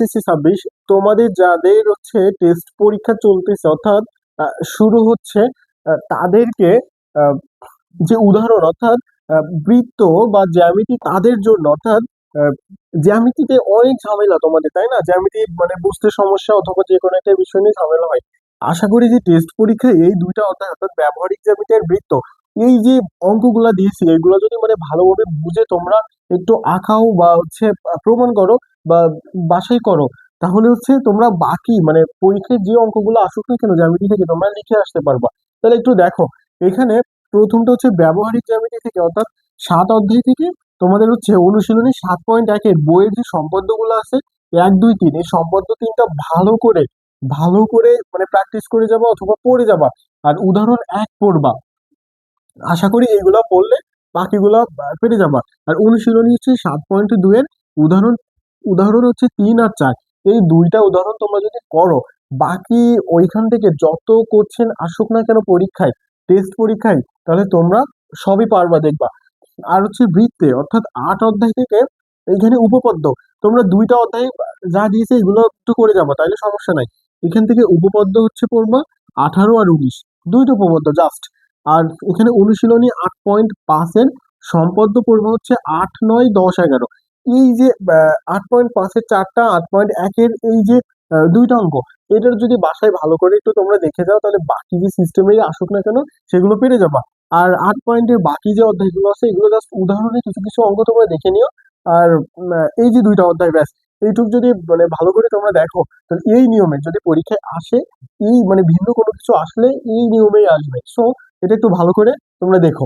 SSC ছাব্বিশ, তোমাদের যাদের হচ্ছে টেস্ট পরীক্ষা চলতেছে, অর্থাৎ শুরু হচ্ছে তাদেরকে যে উদাহরণ, অর্থাৎ বৃত্ত বা জ্যামিতি তাদের জন্য, অর্থাৎ জ্যামিতিতে অনেক ঝামেলা তোমাদের, তাই না? জ্যামিতি মানে বুঝতে সমস্যা অথবা যে কোনো একটা বিষয় নিয়ে ঝামেলা হয়। আশা করি যে টেস্ট পরীক্ষায় এই দুইটা অধ্যায়, অর্থাৎ ব্যবহারিক জ্যামিতি আর বৃত্ত এই যে অঙ্কগুলা দিয়েছি, এগুলো যদি মানে ভালোভাবে বুঝে তোমরা একটু আঁকাও বা হচ্ছে প্রমাণ করো বা বাসাই করো, তাহলে হচ্ছে তোমরা বাকি মানে পরীক্ষায় যে অঙ্কগুলো আসুক না কেন, জ্যামিতি থেকে তোমরা লিখে আসতে পারবা। তাহলে একটু দেখো, এখানে প্রথমটা হচ্ছে ব্যবহারিক জ্যামিতি থেকে, অর্থাৎ সাত অধ্যায় থেকে তোমাদের হচ্ছে অনুশীলনী সাত পয়েন্ট একের বইয়ের যে সম্পদ্যগুলো আছে, এক, দুই, তিন, এই সম্পদ্য তিনটা ভালো করে ভালো করে মানে প্র্যাকটিস করে যাবা অথবা পড়ে যাবা। আর উদাহরণ এক পড়বা। আশা করি এইগুলা পড়লে বাকিগুলা পেরে যাবা। আর অনুশীলনী হচ্ছে সাত পয়েন্ট দুইয়ের উদাহরণ উদাহরণ হচ্ছে তিন আর চার। এই দুইটা উদাহরণ তোমরা যদি করো, বাকি ওইখান থেকে যত কোশ্চেন আসুক না কেন পরীক্ষায় টেস্ট পরীক্ষায়, তাহলে তোমরা সবই পারবা, দেখবা। আর হচ্ছে বৃত্তে, অর্থাৎ আট অধ্যায় থেকে এইখানে উপপদ্য। তোমরা দুইটা অধ্যায় যা দিয়েছে এগুলো একটু করে যাব, তাইলে সমস্যা নাই। এখান থেকে উপপদ্য হচ্ছে পড়বা আঠারো আর উনিশ। দুইটা উপপদ্য জাস্ট আর এখানে অনুশীলনী আট পয়েন্ট পাঁচের সম্পদ্য পড়বে হচ্ছে আট নয় দশ এগারো। এই যে আট পয়েন্ট পাঁচের চারটা, আট পয়েন্ট একের এই যে দুইটা অঙ্ক, এটার যদি বাসায় ভালো করে একটু তোমরা দেখে যাও, তাহলে বাকি যে সিস্টেমে আসুক না কেন, সেগুলো পেরে যাবা। আর আট পয়েন্টের বাকি যে অধ্যায়গুলো আছে, এগুলো জাস্ট উদাহরণে কিছু কিছু অঙ্ক তোমরা দেখে নিও। আর এই যে দুইটা অধ্যায়, ব্যাস, এইটুক যদি মানে ভালো করে তোমরা দেখো, তাহলে এই নিয়মে যদি পরীক্ষায় আসে, এই মানে ভিন্ন কোনো কিছু আসলে এই নিয়মেই আসবে। সো এটা একটু ভালো করে তোমরা দেখো।